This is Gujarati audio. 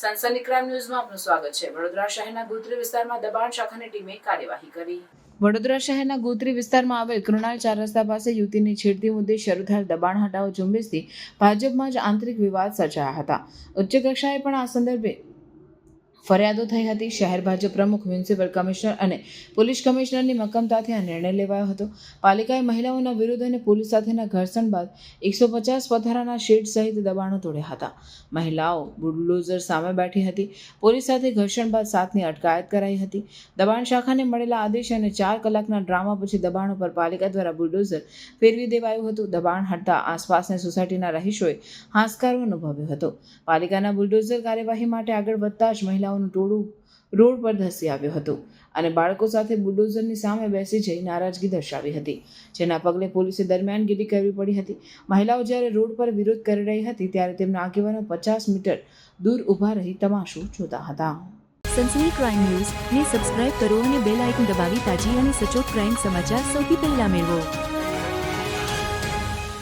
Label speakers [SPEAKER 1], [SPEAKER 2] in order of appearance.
[SPEAKER 1] સની ક્રાઇમ ન્યૂઝમાં આપનું સ્વાગત છે. વડોદરા શહેરના ગોત્રી વિસ્તારમાં દબાણ શાખાની ટીમે કાર્યવાહી કરી. વડોદરા શહેરના ગોત્રી વિસ્તારમાં આવેલ કૃણાલ ચાર રસ્તા પાસે યુવતીની છેડતી મુદ્દે શરૂ થયેલ દબાણ હટાવ ઝુંબેશથી ભાજપમાં જ આંતરિક વિવાદ સર્જાયા હતા. ઉચ્ચ કક્ષાએ પણ આ સંદર્ભે ફરિયાદો થઈ હતી. શહેર ભાજપ પ્રમુખ, મ્યુનિસિપલ કમિશનર અને પોલીસ કમિશનરની મક્કમતાથી આ નિર્ણય લેવાયો હતો. પાલિકાએ મહિલાઓના વિરુદ્ધ અને પોલીસ સાથેના ઘર્ષણ બાદ એકસો પચાસ પથારાના શેડ સહિત દબાણો તોડ્યા હતા. મહિલાઓ, બુલડોઝર સામે બેઠી હતી. પોલીસ સાથે ઘર્ષણ બાદ સાતની અટકાયત કરાઈ હતી. દબાણ શાખાને મળેલા આદેશ અને ચાર કલાકના ડ્રામા પછી દબાણો પર પાલિકા દ્વારા બુલડોઝર ફેરવી દેવાયું હતું. દબાણ હટતા આસપાસની સોસાયટીના રહીશોએ હાશકારો અનુભવ્યો હતો. પાલિકાના બુલડોઝર કાર્યવાહી માટે આગળ વધતા જ મહિલાઓનું ટોળું રોડ પર ધસી આવ્યું હતું અને બાળકો સાથે બુલડોઝરની સામે બેસી જઈ નારાજગી દર્શાવી હતી. જેના પગલે પોલીસે દરમિયાનગીરી કરવી પડી હતી. મહિલાઓ જ્યારે રોડ પર વિરોધ કરી રહી હતી ત્યારે તેમના આગેવાનો પચાસ મીટર દૂર ઊભા રહી તમાશો જોતા હતા.
[SPEAKER 2] સનસની ક્રાઇમ ન્યૂઝ. ને સબસ્ક્રાઇબ કરો અને બેલ આઇકન દબાવી તાજી અને સચોટ ક્રાઇમ સમાચાર સૌથી પહેલા મેળવો.